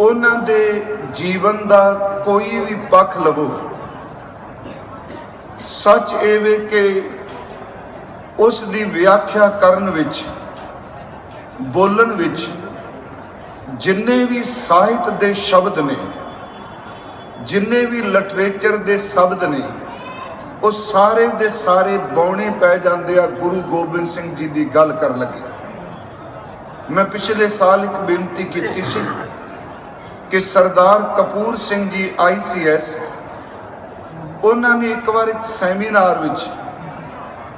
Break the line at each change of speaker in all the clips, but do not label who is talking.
ਉਹਨਾਂ ਦੇ ਜੀਵਨ ਦਾ ਕੋਈ ਵੀ ਪੱਖ ਲਵੋ। ਸੱਚ ਇਹ ਵੇ ਕਿ ਉਸ ਦੀ ਵਿਆਖਿਆ ਕਰਨ ਵਿੱਚ, ਬੋਲਣ ਵਿੱਚ ਜਿੰਨੇ ਵੀ ਸਾਹਿਤ ਦੇ ਸ਼ਬਦ ਨੇ, ਜਿੰਨੇ ਵੀ ਲਿਟਰੇਚਰ ਦੇ ਸ਼ਬਦ ਨੇ, ਉਹ ਸਾਰੇ ਦੇ ਸਾਰੇ ਬੌਣੇ ਪੈ ਜਾਂਦੇ ਆ ਗੁਰੂ ਗੋਬਿੰਦ ਸਿੰਘ ਜੀ ਦੀ ਗੱਲ ਕਰਨ ਲੱਗੇ। ਮੈਂ ਪਿਛਲੇ ਸਾਲ ਇੱਕ ਬੇਨਤੀ ਕੀਤੀ ਸੀ ਕਿ ਸਰਦਾਰ ਕਪੂਰ ਸਿੰਘ ਜੀ ਆਈਸੀਐਸ ਉਹਨਾਂ ਨੇ ਇੱਕ ਵਾਰ ਇੱਕ ਸੈਮੀਨਾਰ ਵਿੱਚ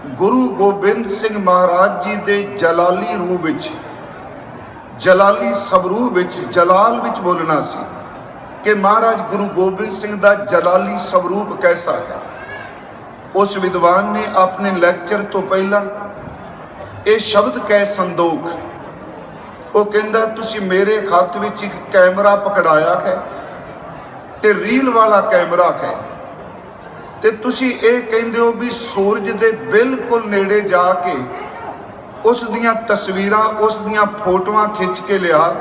ਗੁਰੂ ਗੋਬਿੰਦ ਸਿੰਘ ਮਹਾਰਾਜ ਜੀ ਦੇ ਜਲਾਲੀ ਰੂਪ ਵਿੱਚ, ਜਲਾਲੀ ਸਵਰੂਪ ਵਿੱਚ, ਜਲਾਲ ਵਿੱਚ ਬੋਲਣਾ ਸੀ ਕਿ ਮਹਾਰਾਜ ਗੁਰੂ ਗੋਬਿੰਦ ਸਿੰਘ ਦਾ ਜਲਾਲੀ ਸਵਰੂਪ ਕੈਸਾ ਹੈ। ਉਸ ਵਿਦਵਾਨ ਨੇ ਆਪਣੇ ਲੈਕਚਰ ਤੋਂ ਪਹਿਲਾਂ ਇਹ ਸ਼ਬਦ ਕਹਿ ਸੰਦੋਖ ਉਹ ਕਹਿੰਦਾ, ਤੁਸੀਂ ਮੇਰੇ ਹੱਥ ਵਿੱਚ ਇੱਕ ਕੈਮਰਾ ਪਕੜਾਇਆ ਹੈ ਤੇ ਰੀਲ ਵਾਲਾ ਕੈਮਰਾ ਹੈ ਤੇ ਤੁਸੀਂ ਇਹ ਕਹਿੰਦੇ ਹੋ ਵੀ ਸੂਰਜ ਦੇ ਬਿਲਕੁਲ ਨੇੜੇ ਜਾ ਕੇ ਉਸ ਦੀਆਂ ਤਸਵੀਰਾਂ, ਉਸ ਦੀਆਂ ਫੋਟੋਆਂ ਖਿੱਚ ਕੇ ਲਿਆ।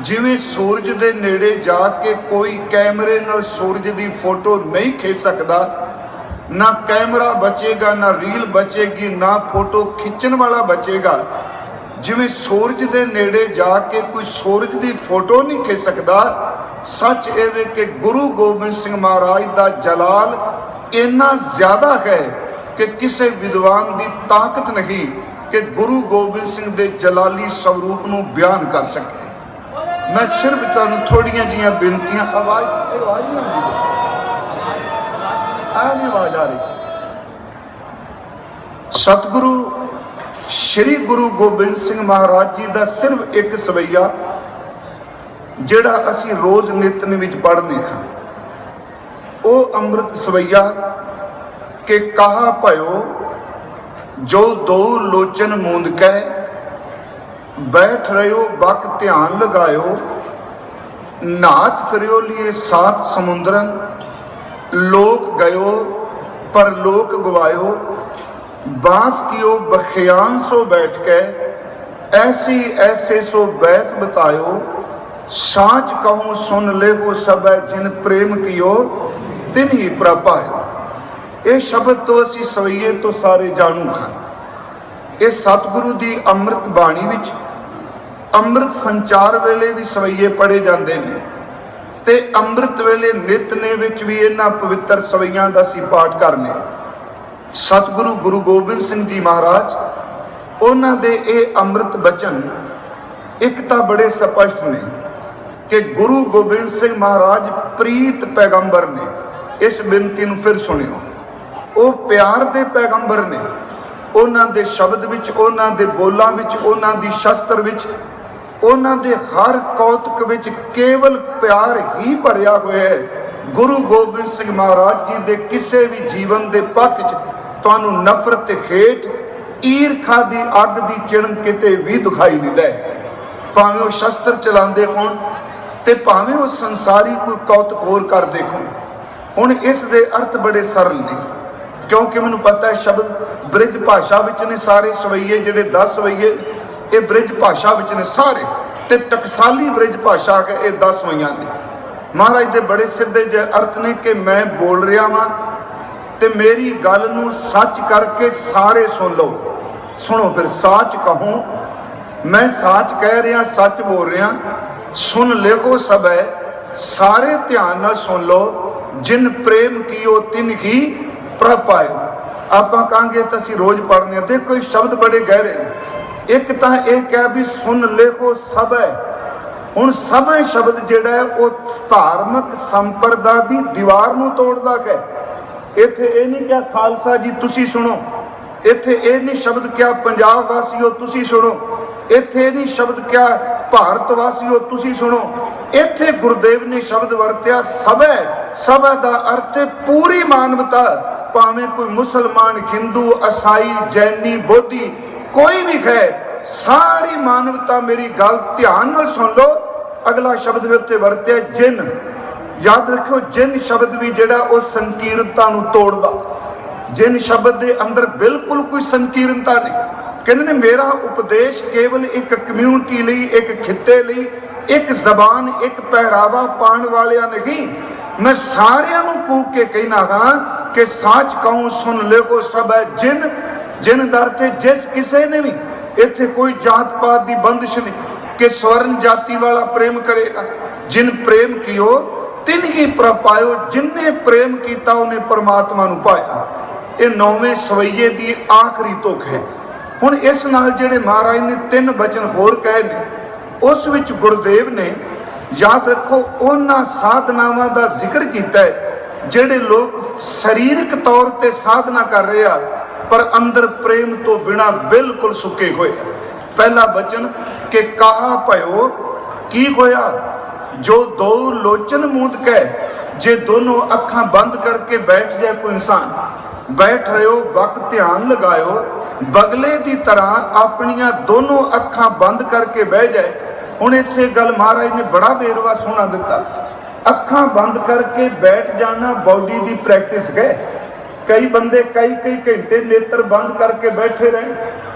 ਜਿਵੇਂ ਸੂਰਜ ਦੇ ਨੇੜੇ ਜਾ ਕੇ ਕੋਈ ਕੈਮਰੇ ਨਾਲ ਸੂਰਜ ਦੀ ਫੋਟੋ ਨਹੀਂ ਖਿੱਚ ਸਕਦਾ, ਨਾ ਕੈਮਰਾ ਬਚੇਗਾ, ਨਾ ਰੀਲ ਬਚੇਗੀ, ਨਾ ਫੋਟੋ ਖਿੱਚਣ ਵਾਲਾ ਬਚੇਗਾ ਜਿਵੇਂ ਸੂਰਜ ਦੇ ਨੇੜੇ ਜਾ ਕੇ ਕੋਈ ਸੂਰਜ ਦੀ ਫੋਟੋ ਨਹੀਂ ਖਿੱਚ ਸਕਦਾ, ਸੱਚ ਇਹ ਵੇ ਕਿ ਗੁਰੂ ਗੋਬਿੰਦ ਸਿੰਘ ਮਹਾਰਾਜ ਦਾ ਜਲਾਲ ਇੰਨਾ ਜ਼ਿਆਦਾ ਹੈ ਕਿ ਕਿਸੇ ਵਿਦਵਾਨ ਦੀ ਤਾਕਤ ਨਹੀਂ ਕਿ ਗੁਰੂ ਗੋਬਿੰਦ ਸਿੰਘ ਦੇ ਜਲਾਲੀ ਸਰੂਪ ਨੂੰ ਬਿਆਨ ਕਰ ਸਕੇ। ਮੈਂ ਸਿਰਫ ਤੁਹਾਨੂੰ ਥੋੜੀਆਂ ਜੀਆਂ ਬੇਨਤੀਆਂ, ਆਵਾਜ਼ ਆਵਾਜ਼ ਨਹੀਂ ਆਉਂਦੀ। ਆ ਨਹੀਂ ਆਵਾਜ਼ ਆ ਰਹੀ। ਸਤਿਗੁਰੂ ਸ੍ਰੀ ਗੁਰੂ ਗੋਬਿੰਦ ਸਿੰਘ ਮਹਾਰਾਜ ਜੀ ਦਾ ਸਿਰਫ ਇੱਕ ਸਵਈਆ, ਜਿਹੜਾ ਅਸੀਂ ਰੋਜ਼ ਨਿਤਨ ਵਿੱਚ ਪੜ੍ਹਦੇ ਹਾਂ। ਉਹ ਅੰਮ੍ਰਿਤ ਸਵਈਆ ਕਿ ਕਹਾ ਭਇਓ, ਜੋ ਦੋ ਲੋਚਨ ਮੂੰਦ ਕੈ ਬੈਠ ਰਿਓ ਬਕ ਧਿਆਨ ਲਗਾਇਓ, ਨਾਥ ਫਿਰਿਓ ਲਿਏ ਸਾਤ ਸਮੁੰਦਰਨ, ਲੋਕ ਗਇਓ ਪਰ ਲੋਕ ਗਵਾਇਓ ਬਾਂਸ ਕੀਓ ਬਖਿਆਨ ਸੋ ਬੈਠ ਕੇ, ਐਸੀ ਐਸੇ ਸੋ ਬੈਸ ਬਤਾਇਓ। ਸਾਚ ਕਹੂੰ ਸੁਨ ਲੇਹੋ ਸਬੈ ਜਿਨ ਪ੍ਰੇਮ ਕੀਓ, ਤਿਨ ਹੀ ਪ੍ਰਪਾਇ ਇਹ ਸ਼ਬਦ ਤੋਂ ਅਸੀਂ ਸਵਈਏ ਤੋਂ ਸਾਰੇ ਜਾਣੂ ਹਾਂ। ਇਹ ਸਤਿਗੁਰੂ ਦੀ ਅੰਮ੍ਰਿਤ ਬਾਣੀ ਵਿੱਚ ਅੰਮ੍ਰਿਤ ਸੰਚਾਰ ਵੇਲੇ ਵੀ ਸਵਈਏ ਪੜੇ ਜਾਂਦੇ ਨੇ ਤੇ ਅੰਮ੍ਰਿਤ ਵੇਲੇ ਨਿਤਨੇ ਵਿੱਚ ਵੀ ਇਹਨਾਂ ਪਵਿੱਤਰ ਸਵਈਆਂ ਦਾ ਅਸੀਂ ਪਾਠ ਕਰਨੇ ਆ ਸਤਿਗੁਰੂ ਗੁਰੂ ਗੋਬਿੰਦ ਸਿੰਘ ਜੀ ਮਹਾਰਾਜ, ਉਹਨਾਂ ਦੇ ਇਹ ਅੰਮ੍ਰਿਤ ਬਚਨ ਇੱਕ ਤਾਂ ਬੜੇ ਸਪਸ਼ਟ ਨੇ ਕਿ ਗੁਰੂ ਗੋਬਿੰਦ ਸਿੰਘ ਮਹਾਰਾਜ ਪ੍ਰੀਤ ਪੈਗੰਬਰ ਨੇ, ਇਸ ਬੇਨਤੀ ਨੂੰ ਫਿਰ ਸੁਣਿਓ। ਉਹ ਪਿਆਰ ਦੇ ਪੈਗੰਬਰ ਨੇ, ਉਹਨਾਂ ਦੇ ਸ਼ਬਦ ਵਿੱਚ, ਉਹਨਾਂ ਦੇ ਬੋਲਾਂ ਵਿੱਚ, ਉਹਨਾਂ ਦੀ ਸ਼ਸਤਰ ਵਿੱਚ, ਉਹਨਾਂ ਦੇ ਹਰ ਕੌਤਕ ਵਿੱਚ ਕੇਵਲ ਪਿਆਰ ਹੀ ਭਰਿਆ ਹੋਇਆ ਹੈ। ਗੁਰੂ ਗੋਬਿੰਦ ਸਿੰਘ ਮਹਾਰਾਜ ਜੀ ਦੇ ਕਿਸੇ ਵੀ ਜੀਵਨ ਦੇ ਪੱਖ 'ਚ ਤੁਹਾਨੂੰ ਨਫ਼ਰਤ ਤੇ ਖੇਟ ਈਰਖਾ ਦੀ ਅੱਗ ਦੀ ਚਿਣ ਕਿਤੇ ਵੀ ਦਿਖਾਈ ਨਹੀਂ ਦੇ। ਭਾਵੇਂ ਉਹ ਸ਼ਸਤਰ ਚਲਾਉਂਦੇ ਹੋਣ ਤੇ ਭਾਵੇਂ ਉਹ ਸੰਸਾਰੀ ਕੋਈ ਕੌਤਕ ਕਰਦੇ ਹੋਣ। ਹੁਣ ਇਸ ਦੇ ਅਰਥ ਬੜੇ ਸਰਲ ਨੇ, ਕਿਉਂਕਿ ਮੈਨੂੰ ਪਤਾ ਹੈ ਸ਼ਬਦ ਬ੍ਰਿਜ ਭਾਸ਼ਾ ਵਿੱਚ ਨੇ ਸਾਰੇ ਸਵਈਏ, ਜਿਹੜੇ 10 ਸਵਈਏ, ਇਹ ਬ੍ਰਿਜ ਭਾਸ਼ਾ ਵਿੱਚ ਨੇ ਸਾਰੇ। ਤੇ ਟਕਸਾਲੀ ਬ੍ਰਿਜ ਭਾਸ਼ਾ ਹੈ ਇਹ 10 ਸਵਈਆਂ ਨੇ। ਮਹਾਰਾਜ ਦੇ ਬੜੇ ਸਿੱਧੇ ਜਿਹੇ ਅਰਥ ਨੇ ਕਿ ਮੈਂ ਬੋਲ ਰਿਹਾ ਵਾਂ ਤੇ ਮੇਰੀ ਗੱਲ ਨੂੰ ਸੱਚ ਕਰਕੇ ਸਾਰੇ ਸੁਣ ਲਓ। ਸੁਣੋ ਫਿਰ, ਸਾਚ ਕਹੂੰ, ਮੈਂ ਸਾਚ ਕਹਿ ਰਿਹਾ, ਸੱਚ ਬੋਲ ਰਿਹਾ। ਸੁਣ ਲਿਓ ਸਭੈ, ਸਾਰੇ ਧਿਆਨ ਨਾਲ ਸੁਣ ਲਓ। ਜਿਨ ਪ੍ਰੇਮ ਕੀਓ, ਤਿਨ ਕੀ ਪ੍ਰਪਾਇ ਆਪਾਂ ਕਹਾਂਗੇ ਤਾਂ ਅਸੀਂ ਰੋਜ਼ ਪੜ੍ਹਨੇ ਆ ਦੇਖੋ ਇਹ ਸ਼ਬਦ ਬੜੇ ਗਹਿਰੇ ਨੇ। ਇੱਕ ਤਾਂ ਇਹ ਕਹਿ ਵੀ ਸੁਣ ਲਿਓ ਸਭੈ। ਹੁਣ ਸਭੈ ਸ਼ਬਦ ਜਿਹੜਾ ਹੈ, ਉਹ ਧਾਰਮਿਕ ਸੰਪਰਦਾ ਦੀ ਦੀਵਾਰ ਨੂੰ ਤੋੜਦਾ ਹੈ? ਇੱਥੇ ਇਹ ਨਹੀਂ ਕਿਹਾ, ਖਾਲਸਾ ਜੀ, ਤੁਸੀਂ ਸੁਣੋ। ਇੱਥੇ ਇਹ ਨਹੀਂ ਸ਼ਬਦ ਕਿਹਾ, ਪੰਜਾਬ ਵਾਸੀਓ, ਤੁਸੀਂ ਸੁਣੋ। ਇੱਥੇ ਇਹ ਨਹੀਂ ਸ਼ਬਦ ਕਿਹਾ, ਭਾਰਤ ਵਾਸੀਓ, ਤੁਸੀਂ ਸੁਣੋ। ਇੱਥੇ ਗੁਰਦੇਵ ਨੇ ਸ਼ਬਦ ਵਰਤਿਆ, ਸਭੈ, ਸਭਾ ਦਾ ਅਰਥ ਹੈ ਪੂਰੀ ਮਾਨਵਤਾ, ਭਾਵੇਂ ਕੋਈ ਮੁਸਲਮਾਨ, ਹਿੰਦੂ, ਅਸਾਈ, ਜੈਨੀ, ਬੋਧੀ, ਕੋਈ ਵੀ ਹੈ, ਸਾਰੀ ਮਾਨਵਤਾ ਮੇਰੀ ਗੱਲ ਧਿਆਨ ਨਾਲ ਸੁਣ ਲਓ। ਅਗਲਾ ਸ਼ਬਦ ਵੀ ਉੱਤੇ ਵਰਤਿਆ ਜਿਨ। ਯਾਦ ਰੱਖਿਓ, ਜਿਨ ਸ਼ਬਦ ਵੀ ਜਿਹੜਾ ਉਹ ਸੰਕੀਰਨਤਾ ਨੂੰ ਤੋੜਦਾ, ਜਿਨ ਸ਼ਬਦ ਦੇ ਅੰਦਰ ਬਿਲਕੁਲ ਕੋਈ ਸੰਕੀਰਨਤਾ ਨਹੀਂ। ਕਹਿੰਦੇ ਨੇ, ਮੇਰਾ ਉਪਦੇਸ਼ ਕੇਵਲ ਇੱਕ ਕਮਿਊਨਿਟੀ ਲਈ, ਇੱਕ ਖਿੱਤੇ ਲਈ, ਇੱਕ ਜ਼ਬਾਨ, ਇੱਕ ਪਹਿਰਾਵਾ ਪਾਣ ਵਾਲਿਆਂ ਨਹੀਂ। ਮੈਂ ਸਾਰਿਆਂ ਨੂੰ ਕੂਕ ਕੇ ਕਹਿਣਾ ਹਾਂ ਕਿ ਸੱਚ ਕਹੂੰ, ਸੁਣ ਲਿਓ ਸਭ ਹੈ ਜਿਨ ਜਿਨ ਦਰ ਤੇ ਜਿਸ ਕਿਸੇ ਨੇ ਵੀ ਇੱਥੇ ਕੋਈ ਜਾਤ ਪਾਤ ਦੀ ਬੰਦਿਸ਼ ਨਹੀਂ ਕਿ ਸਵਰਨ ਜਾਤੀ ਵਾਲਾ ਪ੍ਰੇਮ ਕਰੇਗਾ। ਜਿਨ ਪ੍ਰੇਮ ਕੀਓ ਤਿੰਨ ਹੀ ਪ੍ਰਪਾਇਓ ਜਿਨਨੇ ਪ੍ਰੇਮ ਕੀਤਾ ਉਹਨੇ ਪਰਮਾਤਮਾ ਨੂੰ ਪਾਇਆ। ਇਹ ਨੌਵੇਂ ਸਵਈਏ ਦੀ ਆਖਰੀ ਤੁਕ ਹੈ। ਹੁਣ ਇਸ ਨਾਲ ਜਿਹੜੇ ਮਹਾਰਾਜ ਨੇ ਤਿੰਨ ਬਚਨ ਹੋਰ ਕਹੇ ਨੇ, ਉਸ ਵਿੱਚ ਗੁਰਦੇਵ ਨੇ ਯਾਦ ਰੱਖੋ, ਉਹਨਾਂ ਸਾਧਨਾਵਾਂ ਦਾ ਜ਼ਿਕਰ ਕੀਤਾ ਹੈ, ਜਿਹੜੇ ਲੋਕ ਸਰੀਰਕ ਤੌਰ ਤੇ ਸਾਧਨਾ ਕਰ ਰਹੇ ਆ, ਪਰ ਅੰਦਰ ਪ੍ਰੇਮ ਤੋਂ ਬਿਨਾ ਬਿਲਕੁਲ ਸੁੱਕੇ ਹੋਏ ਪਹਿਲਾ ਬਚਨ, ਕਿ ਕਾਹ ਭਇਓ, ਕੀ ਹੋਇਆ? ਜੋ ਦੋ ਲੋਚਨ ਮੂੰਦ ਕੇ ਜੇ ਦੋਨੋਂ ਅੱਖਾਂ ਬੰਦ ਕਰਕੇ ਬੈਠ ਜਾਏ ਕੋਈ ਇਨਸਾਨ, ਬੈਠ ਰਿਓ ਵਕਤ ਧਿਆਨ ਲਗਾਇਓ, ਬਗਲੇ ਦੀ ਤਰ੍ਹਾਂ ਆਪਣੀਆਂ ਦੋਨੋਂ ਅੱਖਾਂ ਬੰਦ ਕਰਕੇ ਬਹਿ ਜਾਏ। ਹੁਣ ਇੱਥੇ ਗੱਲ ਮਹਾਰਾਜ ਨੇ ਬੜਾ ਵੇਰਵਾ ਸੁਣਾ ਦਿੱਤਾ। ਅੱਖਾਂ ਬੰਦ ਕਰਕੇ ਬੈਠ ਜਾਣਾ ਬਾਡੀ ਦੀ ਪ੍ਰੈਕਟਿਸ ਹੈ ਕਈ ਬੰਦੇ ਕਈ ਕਈ ਘੰਟੇ ਨੇਤਰ ਬੰਦ ਕਰਕੇ ਬੈਠੇ ਰਹੇ।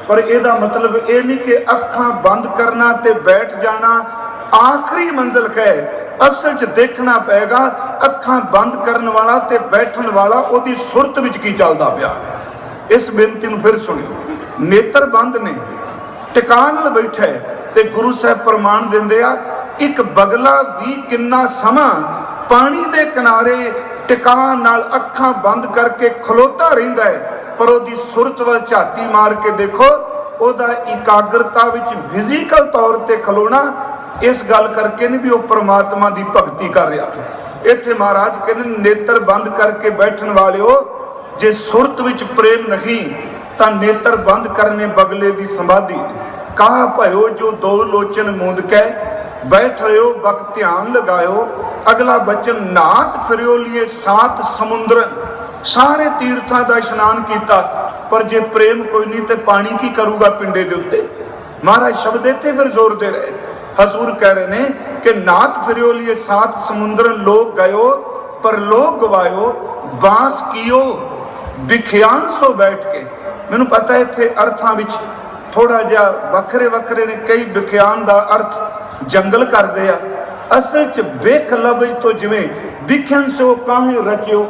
ਪਰ ਇਹਦਾ ਮਤਲਬ ਇਹ ਨਹੀਂ ਕਿ ਅੱਖਾਂ ਬੰਦ ਕਰਨਾ ਤੇ ਬੈਠ ਜਾਣਾ ਆਖਰੀ ਮੰਜ਼ਿਲ ਹੈ ਅਸਲ 'ਚ ਦੇਖਣਾ ਪਏਗਾ, ਅੱਖਾਂ ਬੰਦ ਕਰਨ ਵਾਲਾ ਤੇ ਬੈਠਣ ਵਾਲਾ ਉਹਦੀ ਸੁਰਤ ਵਿੱਚ ਕੀ ਚੱਲਦਾ ਪਿਆ। ਇਸ ਬੇਨਤੀ ਨੂੰ ਫਿਰ ਸੁਣਿਓ। ਨੇਤਰ ਬੰਦ ਨੇ ਟਿਕਾਣ ਨਾਲ ਬੈਠਾ ਤੇ ਗੁਰੂ ਸਾਹਿਬ ਪ੍ਰਮਾਣ ਦਿੰਦੇ ਆ, ਇੱਕ ਬਗਲਾ ਵੀ ਕਿੰਨਾ ਸਮਾਂ ਪਾਣੀ ਦੇ ਕਿਨਾਰੇ ਟਿਕਾਣ ਨਾਲ ਅੱਖਾਂ ਬੰਦ ਕਰਕੇ ਖਲੋਤਾ ਰਹਿੰਦਾ ਹੈ, ਪਰ ਉਹਦੀ ਸੁਰਤ ਵੱਲ ਝਾਤੀ ਮਾਰ ਕੇ ਦੇਖੋ, ਉਹਦਾ ਇਕਾਗਰਤਾ ਵਿੱਚ ਫਿਜ਼ੀਕਲ ਤੌਰ ਤੇ ਖਲੋਣਾ ਇਸ ਗੱਲ ਕਰਕੇ ਨਹੀਂ ਵੀ ਉਹ ਪ੍ਰਮਾਤਮਾ ਦੀ ਭਗਤੀ ਕਰ ਰਿਹਾ। ਇੱਥੇ ਮਹਾਰਾਜ ਕਹਿੰਦੇ ਨੇਤਰ ਬੰਦ ਕਰਕੇ ਬੈਠਣ ਵਾਲਿਓ, ਜੇ ਸੁਰਤ ਵਿੱਚ ਪ੍ਰੇਮ ਨਹੀਂ, ਤਾਂ ਨੇਤਰ ਬੰਦ ਕਰਨੇ ਬਗਲੇ ਦੀ ਸਮਾਧੀ। ਕਹਾ ਭਇਓ ਜੋ ਦੋ ਲੋਚਨ ਮੂੰਦ ਕੇ, ਬੈਠ ਰਿਓ ਵਕਤ ਧਿਆਨ ਲਗਾਇਓ। ਅਗਲਾ ਬਚਨ ਨਾਤ ਫਿਰਿਓ ਲਿਏ ਸਾਤ ਸਮੁੰਦਰਨ ਸਾਰੇ ਤੀਰਥਾਂ ਦਾ ਇਸ਼ਨਾਨ ਕੀਤਾ, ਪਰ ਜੇ ਪ੍ਰੇਮ ਕੋਈ ਨਹੀਂ ਤੇ ਪਾਣੀ ਕੀ ਕਰੂਗਾ ਪਿੰਡੇ ਦੇ ਉੱਤੇ? ਮਹਾਰਾਜ ਸ਼ਬਦ ਇੱਥੇ ਫਿਰ ਜ਼ੋਰ ਦੇ ਰਹੇ ਹਜ਼ੂਰ ਕਹਿ ਰਹੇ ਨੇ ਕਿ ਨਾਤ ਫਿਰਿਓ ਲਿਏ ਸਾਤ ਸਮੁੰਦਰਨ ਲੋਕ ਗਇਓ, ਪਰ ਲੋਕ ਗਵਾਇਓ ਬਾਸ ਕੀਓ, ਵਿਖਿਆਨ ਸੋ ਬੈਠ ਕੇ। ਮੈਨੂੰ ਪਤਾ ਇੱਥੇ ਅਰਥਾਂ ਵਿੱਚ ਥੋੜਾ ਜਿਹਾ ਵੱਖਰੇ ਵੱਖਰੇ ਨੇ, ਕਈ ਵਿਖਿਆਨ ਦਾ ਅਰਥ ਜੰਗਲ ਕਰਦੇ ਆ। ਅਸਲ ਚ ਵੇਖ ਲਬਜ ਤੋਂ ਜਿਵੇਂ ਵਿਖਿਆਨ ਸੋ ਕਾਹੇ ਰਚਿਓ।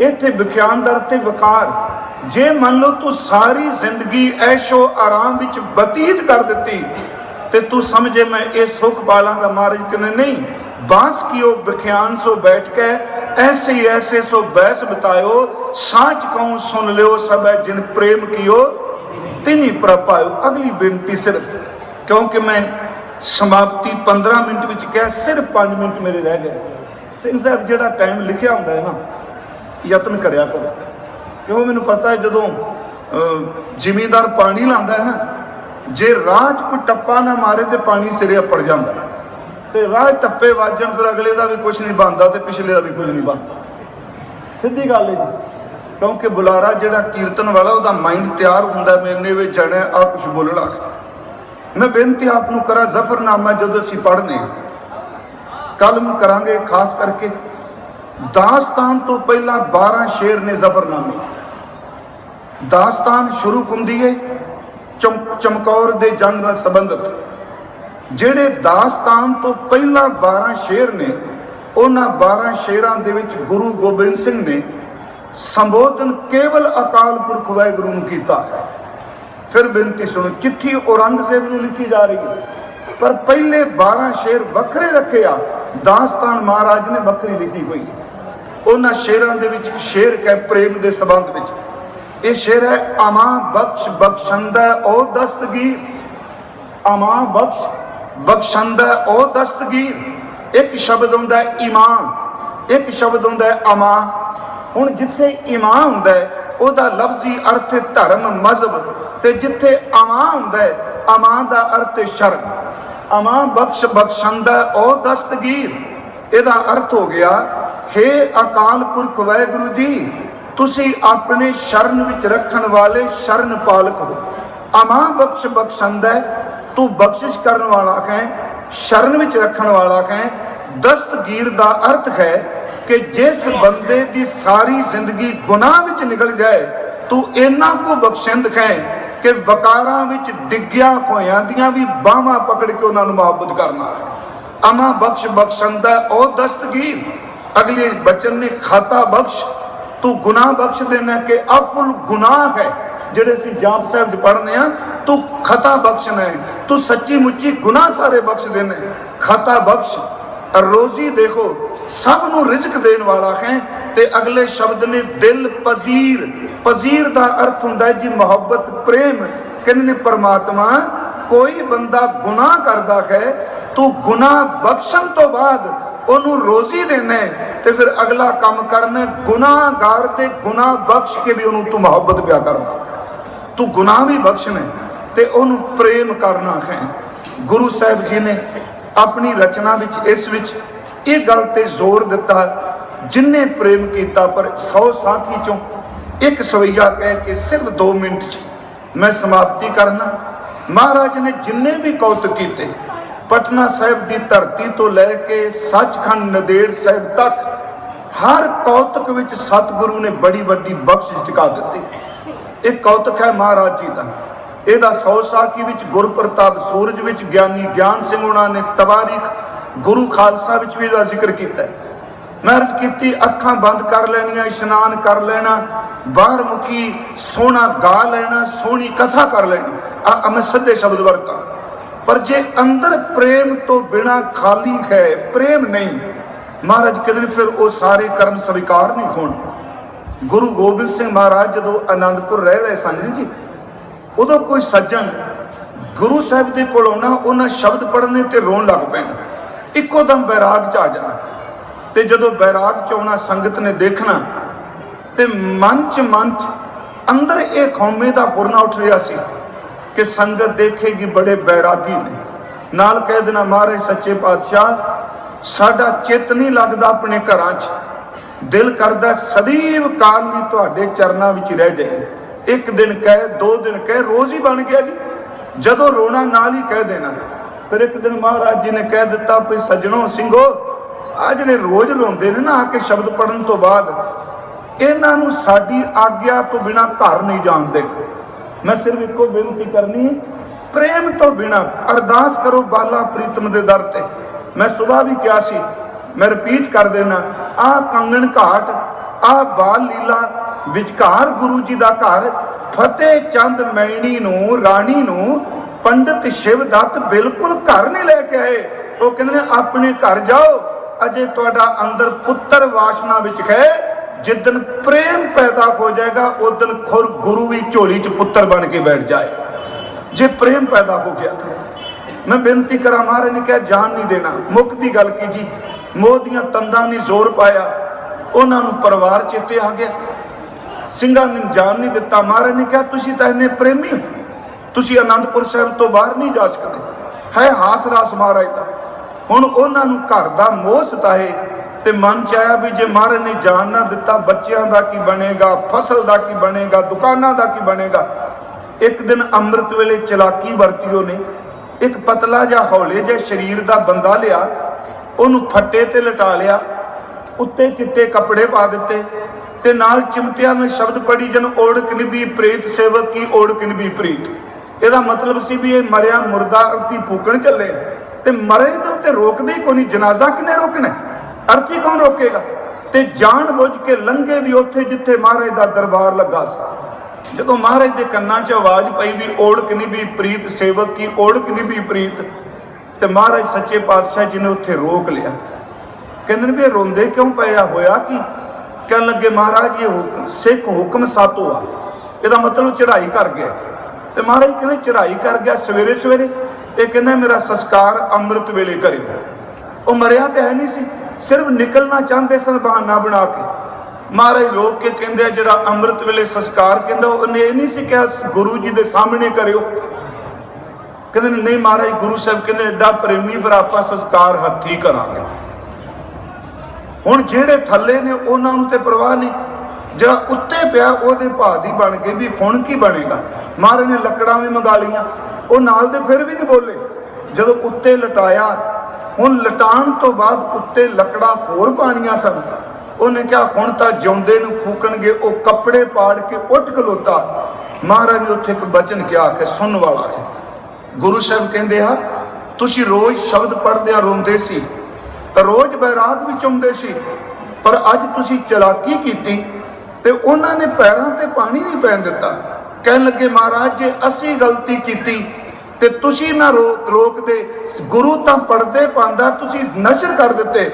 ਇੱਥੇ ਵਿਖਿਆਨ ਦਾ ਅਰਥ ਹੈ ਵਕਾਰ। ਜੇ ਮੰਨ ਲਓ ਤੂੰ ਸਾਰੀ ਜ਼ਿੰਦਗੀ ਐਸ਼ੋ ਆਰਾਮ ਵਿੱਚ ਬਤੀਤ ਕਰ ਦਿੱਤੀ ਤੇ ਤੂੰ ਸਮਝੇ ਮੈਂ ਇਹ ਸੁਖ ਦਾ ਮਾਰਜ ਕਹਿੰਦੇ ਨਹੀਂ। ਬਾਂਸ ਕੀਓ ਵਿਖਿਆਨ ਸੋ ਬੈਠ ਕੇ ਐਸੇ ਐਸੇ ਸੋ ਬੈਸ ਬਤਾਇਓ ਸਾਚ ਕਹੂੰ ਸੁਣ ਲਿਓ ਸਭ ਹੈ ਜਿਨ ਪ੍ਰੇਮ ਕੀਓ ਤਿਨੀ ਪ੍ਰਪਾਇਓ ਅਗਲੀ ਬੇਨਤੀ ਸਿਰਫ ਕਿਉਂਕਿ ਮੈਂ ਸਮਾਪਤੀ 15 ਮਿੰਟ ਵਿੱਚ ਕਿਹਾ ਸਿਰਫ 5 ਮਿੰਟ ਮੇਰੇ ਰਹਿ ਗਏ। ਸਿੰਘ ਸਾਹਿਬ ਜਿਹੜਾ ਟਾਈਮ ਲਿਖਿਆ ਹੁੰਦਾ ਹੈ ਨਾ ਯਤਨ ਕਰਿਆ ਕਰੋ। ਕਿਉਂ? ਮੈਨੂੰ ਪਤਾ ਹੈ ਜਦੋਂ ਅਹ, ਜ਼ਿਮੀਂਦਾਰ ਪਾਣੀ ਲਾਉਂਦਾ ਹੈ ਨਾ ਜੇ ਰਾਹ 'ਚ ਕੋਈ ਟੱਪਾ ਨਾ ਮਾਰੇ ਤੇ ਪਾਣੀ ਸਿਰੇ ਅੱਪੜ ਜਾਂਦਾ। ਤੇ ਰਾਹ ਟੱਪੇ ਵੱਜਣ ਫਿਰ ਅਗਲੇ ਦਾ ਵੀ ਕੁਝ ਨਹੀਂ ਬਣਦਾ ਤੇ ਪਿਛਲੇ ਦਾ ਵੀ ਕੁਝ ਨਹੀਂ ਬਣਦਾ। ਸਿੱਧੀ ਗੱਲ ਹੈ ਜੀ। ਕਿਉਂਕਿ ਬੁਲਾਰਾ ਜਿਹੜਾ ਕੀਰਤਨ ਵਾਲਾ, ਉਹਦਾ ਮਾਈਂਡ ਤਿਆਰ ਹੁੰਦਾ ਮੈਨੇ ਵਿੱਚ ਜਾਣਾ ਆ ਕੁਝ ਬੋਲਣਾ। ਮੈਂ ਬੇਨਤੀ ਆਪ ਨੂੰ ਕਰਾਂ, ਜ਼ਫਰਨਾਮਾ ਜਦੋਂ ਅਸੀਂ ਪੜ੍ਹਨੇ ਕੱਲ ਨੂੰ ਕਰਾਂਗੇ ਖਾਸ ਕਰਕੇ। ਦਾਸਤਾਨ ਤੋਂ ਪਹਿਲਾਂ 12 ਸ਼ੇਰ ਨੇ ਜ਼ਫਰਨਾਮੇ। 'ਚ। ਦਾਸਤਾਨ ਸ਼ੁਰੂ ਹੁੰਦੀ ਹੈ ਚਮਕੌਰ ਦੇ ਜੰਗ ਨਾਲ ਸੰਬੰਧਿਤ। ਜਿਹੜੇ ਦਾਸਤਾਨ ਤੋਂ ਪਹਿਲਾਂ 12 ਸ਼ੇਰ ਨੇ, ਉਹਨਾਂ 12 ਸ਼ੇਰਾਂ ਦੇ ਵਿੱਚ ਗੁਰੂ ਗੋਬਿੰਦ ਸਿੰਘ ਨੇ ਸੰਬੋਧਨ ਕੇਵਲ ਅਕਾਲ ਪੁਰਖ ਵਾਹਿਗੁਰੂ ਨੂੰ ਕੀਤਾ। ਫਿਰ ਬੇਨਤੀ ਸੁਣੋ, ਚਿੱਠੀ ਔਰੰਗਜ਼ੇਬ ਨੂੰ ਲਿਖੀ ਜਾ ਰਹੀ ਹੈ। ਪਰ ਪਹਿਲੇ 12 ਸ਼ੇਰ ਵੱਖਰੇ ਰੱਖੇ ਆ ਦਾਸਤਾਨ ਮਹਾਰਾਜ ਨੇ ਵੱਖਰੀ ਲਿਖੀ ਹੋਈ। ਉਹਨਾਂ ਸ਼ੇਰਾਂ ਦੇ ਵਿੱਚ ਸ਼ੇਰ ਕੈ ਪ੍ਰੇਮ ਦੇ ਸੰਬੰਧ ਵਿੱਚ। ਇਹ ਸ਼ੇਰ ਹੈ, ਅਮਾ ਬਖਸ਼, ਬਖਸ਼ੰਦਾ ਓ ਦਸਤਗੀਰ। ਅਮਾ ਬਖਸ਼, ਬਖਸ਼ੰਦਾ ਓ ਦਸਤਗੀਰ। ਇੱਕ ਸ਼ਬਦ ਹੁੰਦਾ ਹੈ ਇਮਾਨ ਇੱਕ ਸ਼ਬਦ ਹੁੰਦਾ ਹੈ, ਅਮਾ। ਹੁਣ ਜਿੱਥੇ ਇਮਾਨ ਹੁੰਦਾ ਹੈ, ਉਹਦਾ ਲਫ਼ਜ਼ੀ ਅਰਥ ਧਰਮ, ਮਜ਼ਹਬ। ਤੇ ਜਿੱਥੇ ਅਮਾ ਹੁੰਦਾ ਹੈ, ਅਮਾ ਦਾ ਅਰਥ ਹੈ, ਸ਼ਰਮ। ਅਮਾ ਬਖਸ਼, ਬਖਸ਼ੰਦਾ ਓ ਦਸਤਗੀਰ। ਇਹਦਾ ਅਰਥ ਹੋ ਗਿਆ, ਹੇ ਅਕਾਲ ਪੁਰਖ ਵਾਹਿਗੁਰੂ ਜੀ ਤੁਸੀਂ ਆਪਣੇ ਸ਼ਰਨ ਵਿੱਚ ਰੱਖਣ ਵਾਲੇ ਸ਼ਰਨ ਪਾਲਕ ਹੋ। ਅਮਾ ਬਖਸ਼ ਬਖਸ਼ੰਦਾ, ਤੂੰ ਬਖਸ਼ਿਸ਼ ਕਰਨ ਵਾਲਾ ਹੈ ਸ਼ਰਨ ਵਿੱਚ ਰੱਖਣ ਵਾਲਾ ਹੈ ਦਸਤਗੀਰ ਦਾ ਅਰਥ ਹੈ ਕਿ ਜਿਸ ਬੰਦੇ ਦੀ ਸਾਰੀ ਜ਼ਿੰਦਗੀ ਗੁਨਾਹ ਵਿੱਚ ਨਿਕਲ ਜਾਏ, ਤੂੰ ਇਹਨਾਂ ਕੋ ਬਖਸ਼ਿੰਦ ਹੈ ਕਿ ਵਕਾਰਾਂ ਵਿੱਚ ਡਿੱਗਿਆ ਹੋਇਆਂ ਦੀਆਂ ਵੀ ਬਾਹਾਂ ਪਕੜ ਕੇ ਉਹਨਾਂ ਨੂੰ ਮੁਹੱਬਤ ਕਰਨਾ ਅਮਾ ਬਖਸ਼ ਬਖਸ਼ੰਦਾ, ਉਹ ਦਸਤਗੀਰ। ਅਗਲੇ ਬਚਨ ਨੇ ਖਾਤਾ ਬਖਸ਼ ਤੂੰ ਗੁਨਾਹ ਬਖਸ਼ ਦੇਣਾ ਕਿ ਅਫੁਲ ਗੁਨਾਹ ਹੈ, ਜਿਹੜੇ ਅਸੀਂ ਜਾਪ ਸਾਹਿਬ ਚ ਪੜ੍ਹਦੇ ਆ ਤੂੰ ਖਤਾ ਬਖਸ਼ਣਾ ਹੈ, ਤੂੰ ਸੱਚੀ ਮੁੱਚੀ ਗੁਨਾਹ ਸਾਰੇ ਬਖਸ਼ ਦੇਣਾ ਖਤਾ ਬਖਸ਼, ਰੋਜ਼ੀ ਦੇਖੋ, ਸਭ ਨੂੰ ਰਿਜ਼ਕ ਦੇਣ ਵਾਲਾ ਹੈ ਤੇ ਅਗਲੇ ਸ਼ਬਦ ਨੇ ਦਿਲ ਪਜ਼ੀਰ। ਪਜ਼ੀਰ ਦਾ ਅਰਥ ਹੁੰਦਾ ਹੈ ਜੀ ਮੁਹੱਬਤ, ਪ੍ਰੇਮ। ਕਹਿੰਦੇ ਨੇ ਪਰਮਾਤਮਾ, ਕੋਈ ਬੰਦਾ ਗੁਨਾਹ ਕਰਦਾ ਹੈ, ਤੂੰ ਗੁਨਾਹ ਬਖਸ਼ਣ ਤੋਂ ਬਾਅਦ ਉਹਨੂੰ ਰੋਜ਼ੀ ਦੇਣਾ ਤੇ ਫਿਰ ਅਗਲਾ ਕੰਮ ਕਰਨਾ ਹੈ, ਗੁਨਾਹਗਾਰ ਤੇ ਗੁਨਾਹ ਬਖਸ਼ ਕੇ ਵੀ ਉਹਨੂੰ ਤੂੰ ਮੁਹੱਬਤ ਪਿਆ ਕਰਨਾ ਤੂੰ ਗੁਨਾਹ ਵੀ ਬਖਸ਼ਣਾ ਤੇ ਉਹਨੂੰ ਪ੍ਰੇਮ ਕਰਨਾ ਹੈ ਗੁਰੂ ਸਾਹਿਬ ਜੀ ਨੇ ਆਪਣੀ ਰਚਨਾ ਵਿੱਚ ਇਸ ਵਿੱਚ ਇਹ ਗੱਲ ਤੇ ਜ਼ੋਰ ਦਿੱਤਾ ਜਿਨਨੇ ਪ੍ਰੇਮ ਕੀਤਾ ਪਰ 100 ਸਾਥੀ ਚੋਂ ਇੱਕ ਸਵਈਆ ਕਹਿ ਕੇ ਸਿਰਫ 2 ਮਿੰਟ 'ਚ ਮੈਂ ਸਮਾਪਤੀ ਕਰਨਾ। ਮਹਾਰਾਜ ਨੇ ਜਿੰਨੇ ਵੀ ਕੌਤਕ ਕੀਤੇ ਪਟਨਾ ਸਾਹਿਬ ਦੀ ਧਰਤੀ ਤੋਂ ਲੈ ਕੇ ਸੱਚਖੰਡ ਨਦੇੜ ਸਾਹਿਬ ਤੱਕ ਹਰ ਕੌਤਕ ਵਿੱਚ ਸਤਿਗੁਰੂ ਨੇ ਬੜੀ ਵੱਡੀ ਬਖਸ਼ਿਸ਼ ਚੁਕਾ ਦਿੱਤੀ। ਇਹ ਕੌਤਕ ਹੈ ਮਹਾਰਾਜ ਜੀ ਦਾ। ਇਹਦਾ 100 ਸਾਖੀ ਵਿੱਚ ਗੁਰਪ੍ਰਤਾਪ ਸੂਰਜ ਵਿੱਚ ਗਿਆਨੀ ਗਿਆਨ ਸਿੰਘ ਉਹਨਾਂ ਨੇ ਤਵਾਰੀਖ ਗੁਰੂ ਖਾਲਸਾ ਵਿੱਚ ਵੀ ਇਹਦਾ ਜ਼ਿਕਰ ਕੀਤਾ ਮੈਂ ਅਰਜ਼ ਕੀਤੀ, ਅੱਖਾਂ ਬੰਦ ਕਰ ਲੈਣੀਆਂ, ਇਸ਼ਨਾਨ ਕਰ ਲੈਣਾ ਬਾਹਰ ਮੁਖੀ ਸੋਹਣਾ ਗਾ ਲੈਣਾ, ਸੋਹਣੀ ਕਥਾ ਕਰ ਲੈਣੀ। ਆ ਮੈਂ ਸਿੱਧੇ ਸ਼ਬਦ ਵਰਤਾਂ। ਪਰ ਜੇ ਅੰਦਰ ਪ੍ਰੇਮ ਤੋਂ ਬਿਨਾ ਖਾਲੀ ਹੈ, ਪ੍ਰੇਮ ਨਹੀਂ। ਮਹਾਰਾਜ ਕਹਿੰਦੇ ਫਿਰ ਉਹ ਸਾਰੇ ਕਰਮ ਸਵੀਕਾਰ ਨਹੀਂ ਹੋਣ। ਗੁਰੂ ਗੋਬਿੰਦ ਸਿੰਘ ਮਹਾਰਾਜ ਜਦੋਂ ਆਨੰਦਪੁਰ ਰਹਿ ਰਹੇ ਸਨ ਜੀ, ਉਦੋਂ ਕੋਈ ਸੱਜਣ ਗੁਰੂ ਸਾਹਿਬ ਦੇ ਕੋਲ ਆਉਣਾ, ਉਹਨਾਂ ਸ਼ਬਦ ਪੜ੍ਹਨੇ ਤੇ ਰੋਣ ਲੱਗ ਪੈਣਾ। ਇੱਕੋ ਦਮ ਬੈਰਾਗ ਚ ਆ ਜਾਣਾ। ਤੇ ਜਦੋਂ ਬੈਰਾਗ ਚ ਆਉਣਾ, ਸੰਗਤ ਨੇ ਦੇਖਣਾ, ਤੇ ਮਨ ਚ ਮਨ ਚ ਅੰਦਰ ਇਹ ਖੌਮੇ ਦਾ ਪੁਰਨਾ ਉੱਠ ਰਿਹਾ ਸੀ। ਕਿ ਸੰਗਤ ਦੇਖੇਗੀ ਬੜੇ ਬੈਰਾਗੀ ਨੇ। ਨਾਲ ਕਹਿ ਦੇਣਾ, ਮਹਾਰਾਜ ਸੱਚੇ ਪਾਤਸ਼ਾਹ, ਸਾਡਾ ਚਿੱਤ ਨਹੀਂ ਲੱਗਦਾ ਆਪਣੇ ਘਰਾਂ 'ਚ। ਦਿਲ ਕਰਦਾ ਸਦੀਵ ਕਾਲ ਲਈ ਤੁਹਾਡੇ ਚਰਨਾਂ ਵਿੱਚ ਰਹਿ ਜਾਏ। ਇੱਕ ਦਿਨ ਕਹਿ, ਦੋ ਦਿਨ ਕਹਿ, ਰੋਜ਼ ਹੀ ਬਣ ਗਿਆ ਜੀ। ਜਦੋਂ ਰੋਣਾ ਨਾਲ ਹੀ ਕਹਿ ਦੇਣਾ। ਫਿਰ ਇੱਕ ਦਿਨ ਮਹਾਰਾਜ ਜੀ ਨੇ ਕਹਿ ਦਿੱਤਾ ਵੀ, ਸੱਜਣੋ, ਸਿੰਘੋ ਆ ਜਿਹੜੇ ਰੋਜ਼ ਰੋਂਦੇ ਨੇ ਨਾ, ਆ ਕੇ ਸ਼ਬਦ ਪੜਨ ਤੋਂ ਬਾਅਦ, ਇਹਨਾਂ ਨੂੰ ਸਾਡੀ ਆਗਿਆ ਤੋਂ ਬਿਨਾ ਘਰ ਨਹੀਂ ਜਾਣ ਜਾਣਦੇ ਮੈਂ ਸਿਰਫ ਇੱਕੋ ਬੇਨਤੀ ਕਰਨੀ ਹੈ ਪ੍ਰੇਮ ਤੋਂ ਬਿਨਾ ਅਰਦਾਸ ਕਰੋ ਬਾਲਾ ਪ੍ਰੀਤਮ ਦੇ ਦਰ ਤੇ। ਮੈਂ ਸਵੇਰ ਵੀ ਕਿਹਾ ਸੀ, ਮੈਂ ਰਿਪੀਟ ਕਰ ਦੇਣਾ, ਆ ਕੰਗਣ ਘਾਟ, ਆ ਬਾਲ ਲੀਲਾ, ਵਿਚਕਾਰ ਗੁਰੂ ਜੀ ਦਾ ਘਰ, ਫਤਿਹ ਚੰਦ ਮੈਣੀ ਨੂੰ, ਰਾਣੀ ਨੂੰ, ਪੰਡਿਤ ਸ਼ਿਵ ਦੱਤ ਬਿਲਕੁਲ ਘਰ ਨਹੀਂ ਲੈ ਕੇ ਆਏ। ਉਹ ਕਹਿੰਦੇ ਨੇ, ਆਪਣੇ ਘਰ ਜਾਓ, ਅਜੇ ਤੁਹਾਡਾ ਅੰਦਰ ਪੁੱਤਰ ਵਾਸ਼ਨਾ ਵਿੱਚ ਹੈ। ਜਿੱਦਨ ਪ੍ਰੇਮ ਪੈਦਾ ਹੋ ਜਾਏਗਾ ਉਦਨ ਖੁਰ ਗੁਰੂ ਵੀ ਝੋਲੀ 'ਚ ਪੁੱਤਰ ਬਣ ਕੇ ਬੈਠ ਜਾਏ। ਜੇ ਪ੍ਰੇਮ ਪੈਦਾ ਹੋ ਗਿਆ, ਮੈਂ ਬੇਨਤੀ ਕਰਾਂ ਮਹਾਰਾਜ ਨੇ ਕਿਹਾ, ਜਾਨ ਨਹੀਂ ਦੇਣਾ। ਮੁੱਖ ਦੀ ਗੱਲ ਕੀ ਜੀ? ਮੋਹ ਦੀਆਂ ਤੰਦਾਂ ਨੇ ਜ਼ੋਰ ਪਾਇਆ। ਉਹਨਾਂ ਨੂੰ ਪਰਿਵਾਰ ਚੇਤੇ ਆ ਗਿਆ। ਸਿੰਘਾਂ ਨੇ ਜਾਨ ਨਹੀਂ ਦਿੱਤਾ। ਮਹਾਰਾਜ ਨੇ ਕਿਹਾ, ਤੁਸੀਂ ਤਾਂ ਇਹਨੇ ਪ੍ਰੇਮੀ ਹੋ। ਤੁਸੀਂ ਆਨੰਦਪੁਰ ਸਾਹਿਬ ਤੋਂ ਬਾਹਰ ਨਹੀਂ ਜਾ ਸਕਦੇ। ਹੈ ਹਾਸ ਰਾਸ ਮਹਾਰਾਜ ਦਾ। ਹੁਣ ਉਹਨਾਂ ਨੂੰ ਘਰ ਦਾ ਮੋਹ ਸਤਾਏ। ਤੇ ਮਨ ਚ ਆਇਆ ਵੀ ਜੇ ਮਹਾਰਾਜ ਨੇ ਜਾਨ ਨਾ ਦਿੱਤਾ, ਬੱਚਿਆਂ ਦਾ ਕੀ ਬਣੇਗਾ, ਫਸਲ ਦਾ ਕੀ ਬਣੇਗਾ, ਦੁਕਾਨਾਂ ਦਾ ਕੀ ਬਣੇਗਾ? ਇੱਕ ਦਿਨ ਅੰਮ੍ਰਿਤ ਵੇਲੇ ਚਲਾਕੀ ਵਰਤੀ ਉਹਨੇ, ਇੱਕ ਪਤਲਾ ਜਿਹਾ ਹੌਲੇ ਜਿਹਾ ਸਰੀਰ ਦਾ ਬੰਦਾ ਲਿਆ, ਉਹਨੂੰ ਫੱਟੇ ਤੇ ਲਟਾ ਲਿਆ, ਉੱਤੇ ਚਿੱਟੇ ਕੱਪੜੇ ਪਾ ਦਿੱਤੇ ਤੇ ਨਾਲ ਚਿਮਟਿਆਂ ਨੇ ਸ਼ਬਦ ਪੜੀ ਜਨ ਓੜਕ ਨਿਭੀ ਪ੍ਰੇਤ ਸੇਵਕ ਕੀ ਓੜਕ ਨਿਭੀ ਪ੍ਰੀਤ। ਇਹਦਾ ਮਤਲਬ ਸੀ ਵੀ ਇਹ ਮਰਿਆ ਮੁਰਦਾ ਅਰਥੀ ਫੂਕਣ ਚੱਲੇ ਤੇ ਮਰੇ ਨੂੰ ਤੇ ਰੋਕਦੇ ਹੀ ਕੋਈ ਨਹੀਂ, ਜਨਾਜ਼ਾ ਕਿਨੇ ਰੋਕਣਾ? ਅਰਥੀ ਕੌਣ ਰੋਕੇਗਾ? ਤੇ ਜਾਣ ਬੁੱਝ ਕੇ ਲੰਘੇ ਵੀ ਉੱਥੇ ਜਿੱਥੇ ਮਹਾਰਾਜ ਦਾ ਦਰਬਾਰ ਲੱਗਾ ਸੀ। ਜਦੋਂ ਮਹਾਰਾਜ ਦੇ ਕੰਨਾਂ 'ਚ ਆਵਾਜ਼ ਪਈ ਵੀ ਓੜਕ ਨਿਭੀ ਪ੍ਰੀਤ ਸੇਵਕ ਕੀ ਓੜਕ ਨਿਭੀ ਪ੍ਰੀਤ, ਤੇ ਮਹਾਰਾਜ ਸੱਚੇ ਪਾਤਸ਼ਾਹ ਜੀ ਨੇ ਉੱਥੇ ਰੋਕ ਲਿਆ। ਕਹਿੰਦੇ ਨੇ ਵੀ ਇਹ ਰੋਂਦੇ ਕਿਉਂ ਪਏ ਹੋਇਆ ਕੀ? ਕਹਿਣ ਲੱਗੇ, ਮਹਾਰਾਜ, ਇਹ ਹੁਕਮ, ਸਿੱਖ ਹੁਕਮ ਸਾਤੋ ਆ ਇਹਦਾ ਮਤਲਬ ਚੜ੍ਹਾਈ ਕਰ ਗਿਆ। ਤੇ ਮਹਾਰਾਜ ਕਹਿੰਦੇ, ਚੜ੍ਹਾਈ ਕਰ ਗਿਆ ਸਵੇਰੇ ਸਵੇਰੇ ਇਹ ਕਹਿੰਦਾ, ਮੇਰਾ ਸੰਸਕਾਰ ਅੰਮ੍ਰਿਤ ਵੇਲੇ ਕਰਿਓ। ਉਹ ਮਰਿਆ ਤਾਂ ਹੈ ਨਹੀਂ ਸੀ। ਸਿਰਫ ਨਿਕਲਣਾ ਚਾਹੁੰਦੇ ਸਨ ਬਹਾਨਾ ਬਣਾ ਕੇ। ਮਹਾਰਾਜ ਰੋਕ ਕੇ ਕਹਿੰਦੇ ਜਿਹੜਾ ਅੰਮ੍ਰਿਤ ਵੇਲੇ ਸੰਸਕਾਰ ਕਹਿੰਦਾ ਉਹਨੇ ਇਹ ਨਹੀਂ ਸੀ ਕਿਹਾ ਗੁਰੂ ਜੀ ਦੇ ਸਾਹਮਣੇ ਕਰਿਓ। ਕਹਿੰਦੇ ਨੇ, ਨਹੀਂ ਮਹਾਰਾਜ ਗੁਰੂ ਸਾਹਿਬ ਕਹਿੰਦੇ ਐਡਾ ਪ੍ਰੇਮੀ ਪਰ ਆਪਾਂ ਸੰਸਕਾਰ ਹੱਥੀ ਕਰਾਂਗੇ। ਹੁਣ ਜਿਹੜੇ ਥੱਲੇ ਨੇ ਉਹਨਾਂ ਨੂੰ ਤੇ ਪਰਵਾਹ ਨਹੀਂ। ਜਿਹੜਾ ਉੱਤੇ ਪਿਆ ਉਹਦੇ ਭਾਅ ਦੀ ਬਣ ਕੇ ਵੀ ਹੁਣ ਕੀ ਬਣੇਗਾ? ਮਹਾਰਾਜ ਨੇ ਲੱਕੜਾਂ ਵੀ ਮੰਗਾ ਲੀਆਂ ਉਹ ਨਾਲ ਦੇ ਫਿਰ ਵੀ ਨਹੀਂ ਬੋਲੇ। ਜਦੋਂ ਉੱਤੇ ਲਟਾਇਆ ਹੁਣ ਲਟਾਉਣ ਤੋਂ ਬਾਅਦ ਉੱਤੇ ਲੱਕੜਾਂ ਹੋਰ ਪਾਣੀਆਂ ਸਨ। ਉਹਨੇ ਕਿਹਾ, ਹੁਣ ਤਾਂ ਜਿਉਂਦੇ ਨੂੰ ਫੂਕਣਗੇ, ਉਹ ਕੱਪੜੇ ਪਾੜ ਕੇ ਉੱਠ ਖਲੋਤਾ। ਮਹਾਰਾਜ ਨੇ ਉੱਥੇ ਇੱਕ ਬਚਨ ਕਿਹਾ ਕਿ ਸੁਣਨ ਵਾਲਾ ਹੈ। ਗੁਰੂ ਸਾਹਿਬ ਕਹਿੰਦੇ ਆ, ਤੁਸੀਂ ਰੋਜ਼ ਸ਼ਬਦ ਪੜ੍ਹਦਿਆਂ ਰੋਂਦੇ ਸੀ, ਤਾਂ ਰੋਜ਼ ਬੈਰਾਗ ਵਿੱਚ ਆਉਂਦੇ ਸੀ, ਪਰ ਅੱਜ ਤੁਸੀਂ ਚਲਾਕੀ ਕੀਤੀ ਤੇ ਉਹਨਾਂ ਨੇ ਪੈਰਾਂ ਤੇ ਪਾਣੀ ਨਹੀਂ ਪੈਣ ਦਿੱਤਾ। ਕਹਿਣ ਲੱਗੇ, ਮਹਾਰਾਜ, ਜੇ ਅਸੀਂ ਗਲਤੀ ਕੀਤੀ ਤੇ ਤੁਸੀਂ ਨਾ ਰੋਕ ਰੋਕਦੇ ਗੁਰੂ ਤਾਂ ਪੜਦੇ ਪਾਉਂਦਾ, ਤੁਸੀਂ ਨਸ਼ਰ ਕਰ ਦਿੱਤੇ।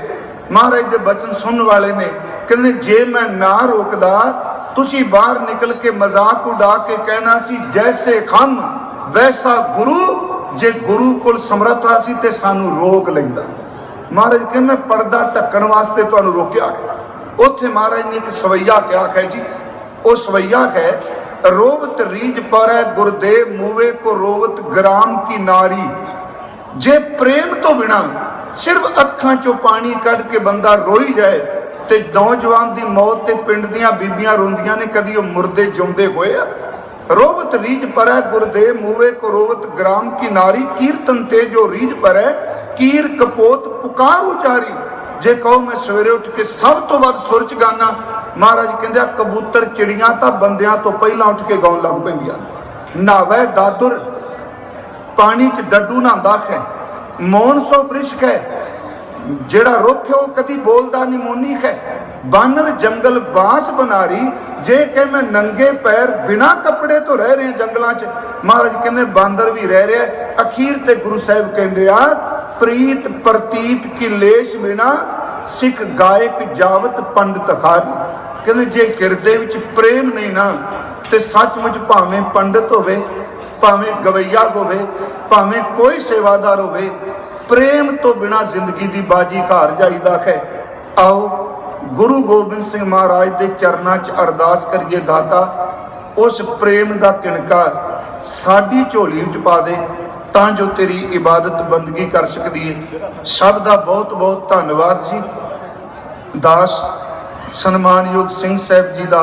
ਮਹਾਰਾਜ ਦੇ ਬਚਨ ਸੁਣਨ ਵਾਲੇ ਨੇ, ਕਹਿੰਦੇ, ਜੇ ਮੈਂ ਨਾ ਰੋਕਦਾ, ਤੁਸੀਂ ਬਾਹਰ ਨਿਕਲ ਕੇ ਮਜ਼ਾਕ ਉਡਾ ਕੇ ਕਹਿਣਾ ਸੀ, ਜੈਸੇ ਖੰਮ, ਵੈਸਾ ਗੁਰੂ, ਜੇ ਗੁਰੂ ਕੋਲ ਸਮਰੱਥਾ ਸੀ ਤੇ ਸਾਨੂੰ ਰੋਕ ਲੈਂਦਾ। ਮਹਾਰਾਜ ਕਹਿੰਦੇ, ਮੈਂ ਪਰਦਾ ਢੱਕਣ ਵਾਸਤੇ ਤੁਹਾਨੂੰ ਰੋਕਿਆ। ਉੱਥੇ ਮਹਾਰਾਜ ਨੇ ਇੱਕ ਸਵਈਆ ਕਿਹਾ ਹੈ ਜੀ, ਉਹ ਸਵਈਆ ਹੈ ਰੋਵਤ ਰੀਜ ਪਰੈ, ਗੁਰਦੇਵ ਮੂਵੇ ਕੋ ਰੋਵਤ ਗ੍ਰਾਮ ਕੀ ਨਾਰੀ। ਜੇ ਪ੍ਰੇਮ ਤੋਂ ਬਿਨਾ ਸਿਰਫ ਅੱਖਾਂ ਚੋਂ ਪਾਣੀ ਕੱਢ ਕੇ ਬੰਦਾ ਰੋਈ ਜਾਏ, ਤੇ ਨੌਜਵਾਨ ਦੀ ਮੌਤ ਤੇ ਪਿੰਡ ਦੀਆਂ ਬੀਬੀਆਂ ਰੋਂਦੀਆਂ ਨੇ, ਕਦੀ ਉਹ ਮੁਰਦੇ ਜਿਉਂਦੇ ਹੋਏ ਆ। ਰੋਵਤ ਰੀਜ ਪਰੈ, ਗੁਰਦੇਵ ਮੂਵੇ ਕੋ ਰੋਵਤ ਗ੍ਰਾਮ ਕੀ ਨਾਰੀ। ਕੀਰਤਨ ਤੇ ਜੋ ਰੀਜ ਪਰੈ, ਕੀਰ ਕਪੋਤ ਪੁਕਾਰ ਉਚਾਰੀ। ਜੇ ਕਹੋ ਮੈਂ ਸਵੇਰੇ ਉੱਠ ਕੇ ਸਭ ਤੋਂ ਵੱਧ ਸੁਰਚ ਚ ਗਾਣਾ ਮਹਾਰਾਜ ਕਹਿੰਦੇ ਆ, ਕਬੂਤਰ ਚਿੜੀਆਂ ਤਾਂ ਬੰਦਿਆਂ ਤੋਂ ਪਹਿਲਾਂ ਉੱਠ ਕੇ ਗਾਉਣ ਲੱਗ ਪੈਂਦੀਆਂ। ਨਾਵੇ ਦਾਦੁਰ ਪਾਣੀ ਚ ਡੱਡੂ ਨਹਾਉਂਦਾ ਹੈ ਮੌਨ ਸੋ ਬ੍ਰਿਸ਼ਕ ਹੈ। ਜਿਹੜਾ ਰੁੱਖ ਉਹ ਕਦੀ ਬੋਲਦਾ ਨਹੀਂ ਮੋਨੀ ਹੈ ਬਾਨਰ ਜੰਗਲ ਬਾਸ ਬਨਾਰੀ, ਜੇ ਕਿ ਮੈਂ ਨੰਗੇ ਪੈਰ ਬਿਨਾ ਕੱਪੜੇ ਤੋਂ ਰਹਿ ਰਿਹਾ ਜੰਗਲਾਂ 'ਚ। ਮਹਾਰਾਜ ਕਹਿੰਦੇ, ਬਾਂਦਰ ਵੀ ਰਹਿ ਰਿਹਾ ਅਖੀਰ ਤੇ ਗੁਰੂ ਸਾਹਿਬ ਕਹਿੰਦੇ ਆ, ਪ੍ਰੀਤ ਪ੍ਰਤੀਤ ਕੀ ਲੇਸ਼ ਬਿਨਾ ਸਿੱਖ ਗਾਇਕ ਜਾਵਤ ਪੰਡਤ ਖਾਰੀ ਕਹਿੰਦੇ ਜੇ ਹਿਰਦੇ ਵਿੱਚ ਪ੍ਰੇਮ ਨਹੀਂ ਨਾ, ਤੇ ਸੱਚਮੁੱਚ ਭਾਵੇਂ ਪੰਡਤ ਹੋਵੇ, ਭਾਵੇਂ ਗਵਈਆ ਹੋਵੇ, ਭਾਵੇਂ ਕੋਈ ਸੇਵਾਦਾਰ ਹੋਵੇ, ਪ੍ਰੇਮ ਤੋਂ ਬਿਨਾ ਜ਼ਿੰਦਗੀ ਦੀ ਬਾਜੀ ਘਾਰ ਜਾਈਦਾ ਹੈ। ਆਓ ਗੁਰੂ ਗੋਬਿੰਦ ਸਿੰਘ ਮਹਾਰਾਜ ਦੇ ਚਰਨਾਂ 'ਚ ਅਰਦਾਸ ਕਰੀਏ ਦਾਤਾ, ਉਸ ਪ੍ਰੇਮ ਦਾ ਕਿਣਕਾ ਸਾਡੀ ਝੋਲੀ ਵਿੱਚ ਪਾ ਦੇ, ਤਾਂ ਜੋ ਤੇਰੀ ਇਬਾਦਤ ਬੰਦਗੀ ਕਰ ਸਕਦੀ ਹੈ ਸਭ ਦਾ ਬਹੁਤ ਬਹੁਤ ਧੰਨਵਾਦ ਜੀ। ਦਾਸ ਸਨਮਾਨਯੋਗ ਸਿੰਘ ਸਾਹਿਬ ਜੀ ਦਾ